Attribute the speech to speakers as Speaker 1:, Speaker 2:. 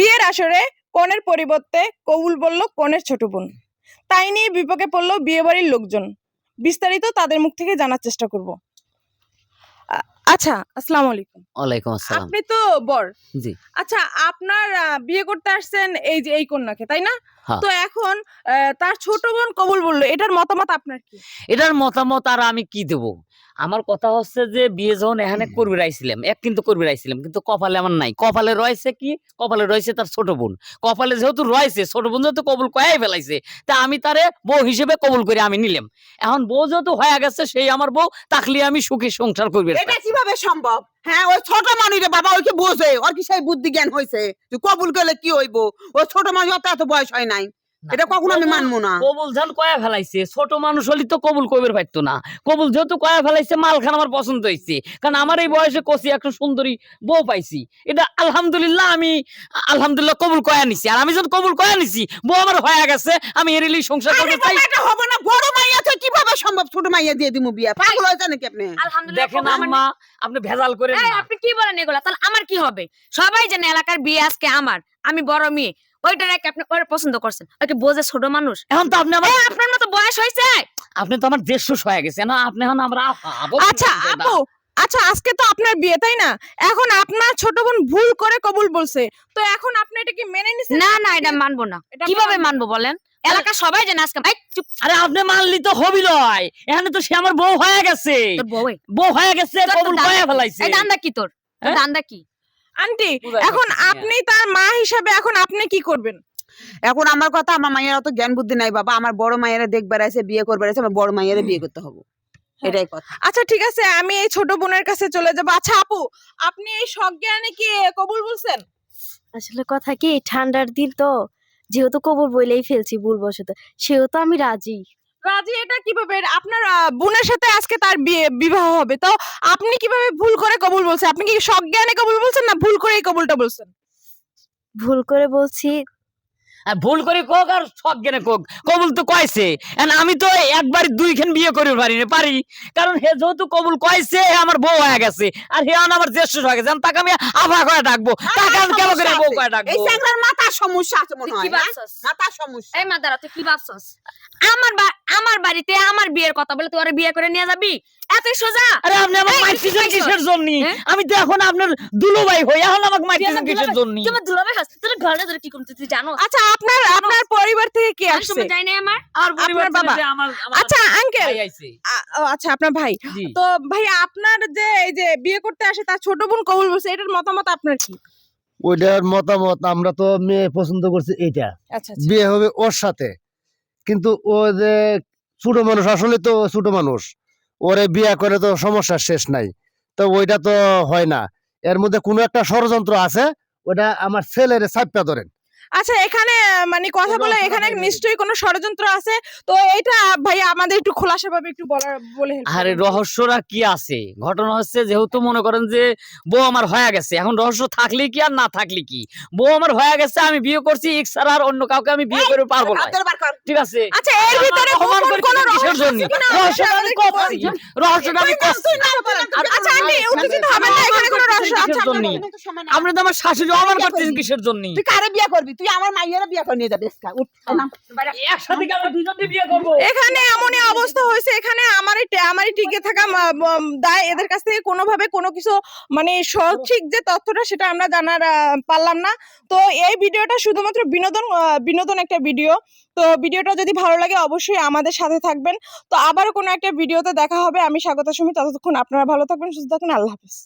Speaker 1: বিয়ের আসরে কনের পরিবর্তে কবুল বলল কনের ছোট বোন। তাই নিয়ে বিপকে পড়ল বিয়ে বাড়ির লোকজন। বিস্তারিত তাদের মুখ থেকে জানার চেষ্টা করব। আচ্ছা আসসালামু আলাইকুম।
Speaker 2: ওয়ালাইকুম আসসালাম।
Speaker 1: আপনি তো বর।
Speaker 2: জি।
Speaker 1: আচ্ছা আপনার বিয়ে করতে আসছেন এই যে এই কন্যাকে তাই না?
Speaker 2: হ্যাঁ।
Speaker 1: তো এখন তার ছোট বোন কবুল বলল এটার মতামত আপনার কি?
Speaker 2: এটার মতামত আর আমি কি দেব? আমার কথা হচ্ছে যে বিয়ে যখন এখানে করবে রাইছিলাম এক কিন্তু করবি রাইছিলাম কিন্তু কপালে আমার নাই। কপালে রয়েছে কি? কপালে রয়েছে তার ছোট বোন। কপালে যেহেতু রয়েছে ছোট বোন যেহেতু কবুল কয়াই ফেলাইছে তা আমি তারে বউ হিসেবে কবুল করে আমি নিলাম। এখন বউ যেহেতু হয়ে গেছে সেই আমার বউ তাকলে আমি সুখী সংসার করবে।
Speaker 3: এটা কীভাবে সম্ভব? হ্যাঁ ওই ছোট মানুষ রে বাবা ওই কি বোঝে? ওর কি সেই বুদ্ধি জ্ঞান হয়েছে তুই কবুল করলে কি হইব? ওই ছোট মানুষ অত এত বয়স হয় নাই। এটা কখনো আমি মানবো না।
Speaker 2: কবুল যখন কয়া ফেলাইছে? ছোট মানুষ হলে তো কবুল কবির পারতো না। কবুল যেহেতু কয়া ফেলাইছে মালখান আমার পছন্দ হয়েছে কারণ আমার এই বয়সে কষি একটা সুন্দরী বউ পাইছি। এটা আলহামদুলিল্লাহ আমি আলহামদুলিল্লাহ কবুল কয়া নিছি। আর আমি যখন কবুল কয়া নিছি বউ আমার হয়ে গেছে আমি এরিলি সংসার করতে চাই।
Speaker 3: এটা হবে না। বড় মাইয়া তো কীভাবে সম্ভব? ছোট মাইয়া দিয়ে দিমু বিয়া। পাগল হয়েছে নাকি আপনি?
Speaker 4: আলহামদুলিল্লাহ
Speaker 2: দেখেন আম্মা আপনি ভেজাল করে
Speaker 4: আপনি কি বলেন এগুলা? তাহলে আমার কি হবে? সবাই জানে এলাকার বিয়ে আজকে আমার। আমি বড় মেয়ে। ওইটা রেখে আপনি ওরা পছন্দ করছেন। ওকে বোঝে ছোট মানুষ?
Speaker 2: এখন তো আপনি আমার
Speaker 4: আপনার মতো বয়স হয়েছে
Speaker 2: আপনি তো আমার হয়ে গেছে না আপনি এখন আমরা
Speaker 1: আচ্ছা আপু আচ্ছা আজকে তো আপনার বিয়ে তাই না? এখন আপনার ছোট বোন ভুল করে কবুল বলছে। তো এখন আপনি এটা কি মেনে নিছেন
Speaker 4: না না এটা মানবো না। কীভাবে
Speaker 1: মানবো
Speaker 4: বলেন? এলাকা সবাই জানে আজকে ভাই চুপ।
Speaker 2: আরে আপনি মানলি তো হবি লয় এখানে তো সে আমার বউ হয়ে গেছে। বউ হয়ে গেছে কবুল ফেলাইছে।
Speaker 4: এই দান্দা কি তোর? তোর
Speaker 2: হ্যাঁ?
Speaker 4: দান্দা কি?
Speaker 1: আন্টি এখন আপনি তার মা হিসাবে এখন আপনি কি করবেন?
Speaker 3: এখন আমার কথা আমার মায়ের অত জ্ঞান বুদ্ধি নাই বাবা। আমার বড় মাইয়ারে দেখবার আছে বিয়ে করবার আছে আমার বড় মাইয়ারে বিয়ে করতে হবে। এটাই কথা।
Speaker 1: আচ্ছা ঠিক আছে আমি এই ছোট বোনের কাছে চলে যাব। আচ্ছা আপু আপনি এই সজ্ঞানে কি কবুল বলছেন?
Speaker 5: আসলে কথা কি ঠান্ডার দিন তো যেহেতু কবর বইলেই ফেলছি ভুলবশত সেহেতু আমি রাজি।
Speaker 1: রাজি এটা কীভাবে? আপনার বোনের সাথে আজকে তার বিয়ে বিবাহ হবে। তো আপনি কীভাবে ভুল করে কবুল বলছেন? আপনি কি সজ্ঞানে কবুল বলছেন না ভুল করে এই কবুলটা বলছেন?
Speaker 5: ভুল করে বলছি।
Speaker 2: আর ভুল করে কোক আর সব জ্ঞানে কোক। কবুল তো কয়েছে? আমি তো একবার দুইখান বিয়ে করে পারি না পারি। কারণ হে যেহেতু কবুল কয়েছে আমার বউ হয়ে গেছে। আর হে আমার জ্যেষ্ঠ হয়ে গেছে। আমি তাকে আমি আভা করে ডাকবো। তাকে আমি কেন করে বউ করে ডাকবো?
Speaker 3: মাথার সমস্যা আছে মনে হয় না? মাথার সমস্যা।
Speaker 4: এই মাদারা তুই কি ভাবছস আমার আমার বাড়িতে আমার বিয়ের কথা বলে তুই বিয়ে করে নিয়ে যাবি? এতই সোজা।
Speaker 2: আরে আপনি আমার কিসের জন্য?
Speaker 4: হ্যাঁ?
Speaker 2: আমি তো এখন আপনার দুলো ভাই হই এখন আমাকে
Speaker 4: তুই
Speaker 2: কিসের জন্য?
Speaker 4: আমার দুলাভাই হস তোর ঘরে ধরে কি করছিস তুই জানো
Speaker 1: আচ্ছা আপনার আপনার পরিবার থেকে কে আসছে?
Speaker 4: সময় যাই না আমার।
Speaker 2: আর পরিবার
Speaker 1: বাবা। আচ্ছা আঙ্কেল আচ্ছা আপনার ভাই। তো ভাই আপনার যে এই যে বিয়ে করতে আসে তার ছোট বোন কবুল বলছে এটার মতামত আপনার কি?
Speaker 6: ওইটার মতামত আমরা তো মেয়ে পছন্দ করছি এটা
Speaker 1: আচ্ছা
Speaker 6: বিয়ে হবে ওর সাথে। কিন্তু ও যে ছোট মানুষ আসলে তো ছোট মানুষ। ওরে বিয়ে করে তো সমস্যা শেষ নাই। তো ওইটা তো হয় না। এর মধ্যে কোনো একটা ষড়যন্ত্র আছে ওটা আমার ছেলের চাপটা ধরেন।
Speaker 1: আচ্ছা এখানে মানে কথা বলে
Speaker 6: কোনো
Speaker 1: এখানে নিশ্চয়ই কোনো ষড়যন্ত্র আছে। তো এটা ভাই আমাদের একটু খোলাসা ভাবে একটু বলার বলে
Speaker 2: আরে। রহস্যটা কি আছে? ঘটনা হচ্ছে যেহেতু মনে করেন যে বউ আমার হয়ে গেছে। এখন রহস্য থাকলে কি আর না থাকলে কি? বউ আমার হয়ে গেছে আমি বিয়ে করছি এক ছাড়া আর অন্য কাউকে আমি বিয়ে করে পারব না। ঠিক আছে?
Speaker 1: আচ্ছা এর ভিতরে
Speaker 2: করে
Speaker 1: কোনো রহস্য
Speaker 2: জন্য? রহস্যটা আমি
Speaker 1: আচ্ছা আন্টি উত্তেজিত হবেন আচ্ছা
Speaker 3: তুমি তো
Speaker 2: আমার শাশুড়ি করতেছেন কিসের জন্য?
Speaker 3: তুই কারে বিয়ে করবি? তুই আমার মাইয়ারে বিয়ে করে নিয়ে যাবে
Speaker 2: একসাথে আমরা দুজনে বিয়ে করব?
Speaker 1: এখানে এমনই অবস্থা হয়েছে এখানে আমারই আমারই টিকে থাকা দায়। এদের কাছ থেকে কোনোভাবে কোনো কিছু মানে সঠিক যে তথ্যটা সেটা আমরা জানার পারলাম না। তো এই ভিডিওটা শুধুমাত্র বিনোদন বিনোদন একটা ভিডিও। তো ভিডিওটা যদি ভালো লাগে অবশ্যই আমাদের সাথে থাকবেন। তো আবারও কোনো একটা ভিডিওতে দেখা হবে। আমি স্বাগত সুমি ততক্ষণ আপনারা ভালো থাকবেন সুস্থ থাকবেন। আল্লাহ হাফিজ।